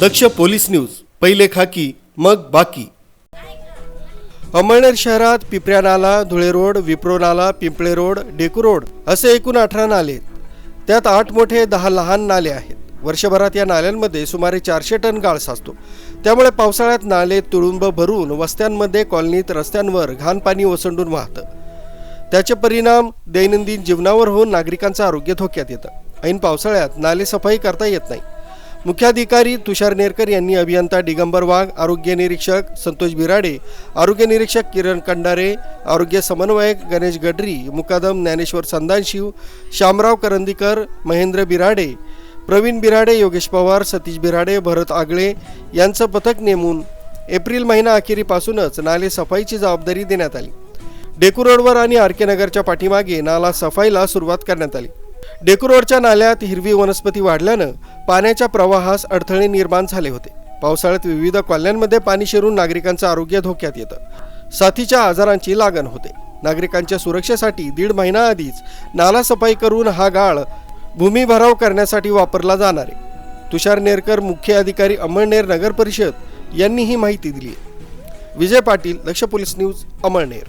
दक्ष police news पहिले खाकी मग बाकी. अमळनेर शहरात पिपऱ्या नाला धुळे रोड विप्रो नाला पिंपळे रोड डेकू रोड असे एकूण अठरा नाले आहेत. त्यात आठ मोठे दहा लहान नाले आहेत. वर्षभरात या नाल्यांमध्ये सुमारे चारशे टन गाळ साचतो. त्यामुळे पावसाळ्यात नाले तुळुंब भरून वस्त्यांमध्ये कॉलनीत रस्त्यांवर घाण पाणी ओसंडून वाहतं. त्याचे परिणाम दैनंदिन जीवनावर होऊन नागरिकांचं आरोग्य धोक्यात येतं. ऐन पावसाळ्यात नाले सफाई करता येत नाही. मुख्याधिकारी तुषार नेरकर यांनी अभियंता दिगंबर वाघ आरोग्य निरीक्षक संतोष बिराडे आरोग्य निरीक्षक किरण कंडारे आरोग्य समन्वयक गणेश गडरी मुकादम ज्ञानेश्वर संदानशिव शामराव करंदीकर महेंद्र बिराडे प्रवीण बिराडे योगेश पवार सतीश बिराडे भरत आगळे यांचं पथक नेमून एप्रिल महिना अखेरीपासूनच नाले सफाईची जबाबदारी देण्यात आली. डेकू रोडवर आणि आर के नगरच्या पाठीमागे नाला सफाईला सुरुवात करण्यात आली. डेकुरोडच्या नाल्यात हिरवी वनस्पती वाढल्यानं पाण्याच्या प्रवाहास अडथळे निर्माण झाले होते. पावसाळ्यात विविध कॉलन्यांमध्ये पाणी शिरून नागरिकांचं आरोग्य धोक्यात येतं. साथीच्या आजारांची लागण होते. नागरिकांच्या सुरक्षेसाठी दीड महिना आधीच नाला सफाई करून हा गाळ भूमिभराव करण्यासाठी वापरला जाणार आहे. तुषार नेरकर मुख्य अधिकारी अमळनेर नगर परिषद यांनी ही माहिती दिली आहे. विजय पाटील लक्ष पोलीस न्यूज अमळनेर.